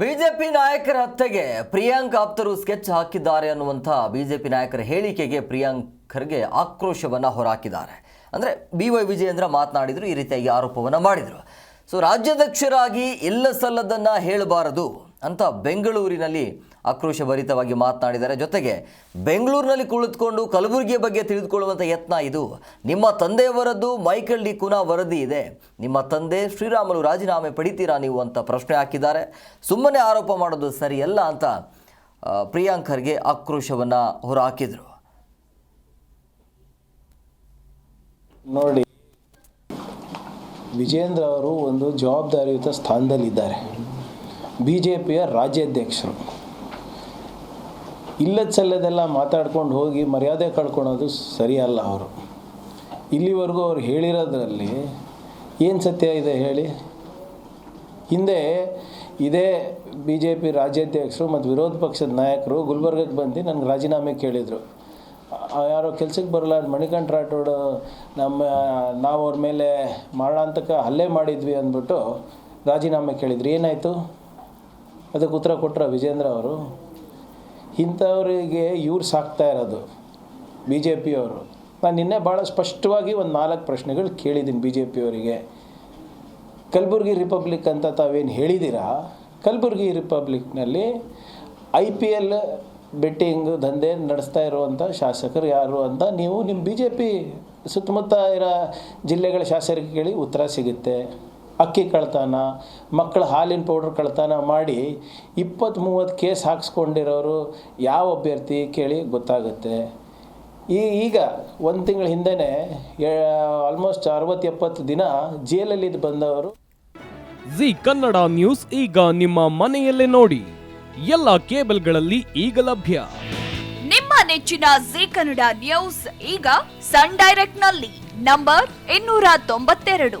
BJP ನಾಯಕರ ಹತ್ಯೆಗೆ ಪ್ರಿಯಾಂಕ್ ಆಪ್ತರು ಸ್ಕೆಚ್ ಹಾಕಿದ್ದಾರೆ ಅನ್ನುವಂಥ ಬಿಜೆಪಿ ನಾಯಕರ ಹೇಳಿಕೆಗೆ ಪ್ರಿಯಾಂಕ್ ಖರ್ಗೆ ಆಕ್ರೋಶವನ್ನು ಹೊರಹಾಕಿದ್ದಾರೆ ಅಂದರೆ ಬಿ ವೈ ವಿಜಯೇಂದ್ರ ಮಾತನಾಡಿದರು, ಈ ರೀತಿಯಾಗಿ ಆರೋಪವನ್ನು ಮಾಡಿದರು. ಸೊ ರಾಜ್ಯಾಧ್ಯಕ್ಷರಾಗಿ ಇಲ್ಲ ಸಲ್ಲದನ್ನು ಹೇಳಬಾರದು ಅಂತ ಬೆಂಗಳೂರಿನಲ್ಲಿ ಆಕ್ರೋಶಭರಿತವಾಗಿ ಮಾತನಾಡಿದ್ದಾರೆ. ಜೊತೆಗೆ ಬೆಂಗಳೂರಿನಲ್ಲಿ ಕುಳಿತುಕೊಂಡು ಕಲಬುರಗಿಯ ಬಗ್ಗೆ ತಿಳಿದುಕೊಳ್ಳುವಂಥ ಯತ್ನ ಇದು. ನಿಮ್ಮ ತಂದೆಯವರದ್ದು ಮೈಕಲ್ ಡಿ ಕುನಾ ವರದಿ ಇದೆ. ನಿಮ್ಮ ತಂದೆ ಶ್ರೀರಾಮಲು ರಾಜೀನಾಮೆ ಪಡಿತೀರಾ ನೀವು ಅಂತ ಪ್ರಶ್ನೆ ಹಾಕಿದ್ದಾರೆ. ಸುಮ್ಮನೆ ಆರೋಪ ಮಾಡೋದು ಸರಿಯಲ್ಲ ಅಂತ ಪ್ರಿಯಾಂಕರ್ಗೆ ಪ್ರಿಯಾಂಕ್ ಖರ್ಗೆ ಆಕ್ರೋಶವನ್ನು ಹೊರಹಾಕಿದರು. ನೋಡಿ, ವಿಜೇಂದ್ರ ಅವರು ಒಂದು ಜವಾಬ್ದಾರಿಯುತ ಸ್ಥಾನದಲ್ಲಿದ್ದಾರೆ. ಬಿ ಜೆ ಪಿಯ ರಾಜ್ಯಾಧ್ಯಕ್ಷರು. ಇಲ್ಲದ ಸಲ್ಲದೆಲ್ಲ ಮಾತಾಡ್ಕೊಂಡು ಹೋಗಿ ಮರ್ಯಾದೆ ಕಳ್ಕೊಳೋದು ಸರಿಯಲ್ಲ ಅವರು. ಇಲ್ಲಿವರೆಗೂ ಅವ್ರು ಹೇಳಿರೋದ್ರಲ್ಲಿ ಏನು ಸತ್ಯ ಇದೆ ಹೇಳಿ? ಹಿಂದೆ ಇದೇ ಬಿ ಜೆ ಪಿ ರಾಜ್ಯಾಧ್ಯಕ್ಷರು ಮತ್ತು ವಿರೋಧ ಪಕ್ಷದ ನಾಯಕರು ಗುಲ್ಬರ್ಗಕ್ಕೆ ಬಂದು ನನಗೆ ರಾಜೀನಾಮೆ ಕೇಳಿದರು. ಯಾರೋ ಕೆಲಸಕ್ಕೆ ಬರಲ್ಲ ಮಣಿಕಂಠ ರಾಠೋಡ್ ನಮ್ಮ, ನಾವು ಅವ್ರ ಮೇಲೆ ಮಾಡೋಂತಕ ಹಲ್ಲೆ ಮಾಡಿದ್ವಿ ಅಂದ್ಬಿಟ್ಟು ರಾಜೀನಾಮೆ ಕೇಳಿದ್ರು. ಏನಾಯಿತು? ಅದಕ್ಕೆ ಉತ್ತರ ಕೊಟ್ಟರು ವಿಜೇಂದ್ರ ಅವರು? ಇಂಥವರಿಗೆ ಇವ್ರು ಸಾಕ್ತಾ ಇರೋದು ಬಿ ಜೆ ಪಿಯವರು ನಾನು ನಿನ್ನೆ ಭಾಳ ಸ್ಪಷ್ಟವಾಗಿ ಒಂದು ನಾಲ್ಕು ಪ್ರಶ್ನೆಗಳು ಕೇಳಿದ್ದೀನಿ ಬಿ ಜೆ ಪಿಯವರಿಗೆ ಕಲಬುರ್ಗಿ ರಿಪಬ್ಲಿಕ್ ಅಂತ ತಾವೇನು ಹೇಳಿದ್ದೀರಾ ಕಲಬುರ್ಗಿ ರಿಪಬ್ಲಿಕ್ನಲ್ಲಿ ಐ ಪಿ ಎಲ್ ಬೆಟ್ಟಿಂಗ್ ದಂಧೆ ನಡೆಸ್ತಾ ಇರುವಂಥ ಶಾಸಕರು ಯಾರು ಅಂತ ನೀವು ನಿಮ್ಮ ಬಿ ಜೆ ಪಿ ಸುತ್ತಮುತ್ತ ಇರೋ ಜಿಲ್ಲೆಗಳ ಶಾಸಕರಿಗೆ ಕೇಳಿ ಉತ್ತರ ಸಿಗುತ್ತೆ. ಅಕ್ಕಿ ಕಳ್ತಾನ ಮಕ್ಕಳ ಹಾಲಿನ ಪೌಡ್ರ್ ಕಳ್ತನ ಮಾಡಿ ಇಪ್ಪತ್ತು ಮೂವತ್ತು ಕೇಸ್ ಹಾಕ್ಸ್ಕೊಂಡಿರೋರು ಯಾವ ಅಭ್ಯರ್ಥಿ ಕೇಳಿ ಗೊತ್ತಾಗುತ್ತೆ. ಈ ಈಗ ಒಂದು ತಿಂಗಳ ಹಿಂದೆ ಆಲ್ಮೋಸ್ಟ್ ಅರವತ್ತು ಎಪ್ಪತ್ತು ದಿನ ಜೈಲಲ್ಲಿದ್ದು ಬಂದವರು. ಜಿ ಕನ್ನಡ ನ್ಯೂಸ್ ಈಗ ನಿಮ್ಮ ಮನೆಯಲ್ಲೇ ನೋಡಿ. ಎಲ್ಲ ಕೇಬಲ್ಗಳಲ್ಲಿ ಈಗ ಲಭ್ಯ. ನಿಮ್ಮ ನೆಚ್ಚಿನ ಜಿ ಕನ್ನಡ ನ್ಯೂಸ್ ಈಗ ಸನ್ ಡೈರೆಕ್ಟ್ನಲ್ಲಿ ನಂಬರ್ ಇನ್ನೂರ ತೊಂಬತ್ತೆರಡು.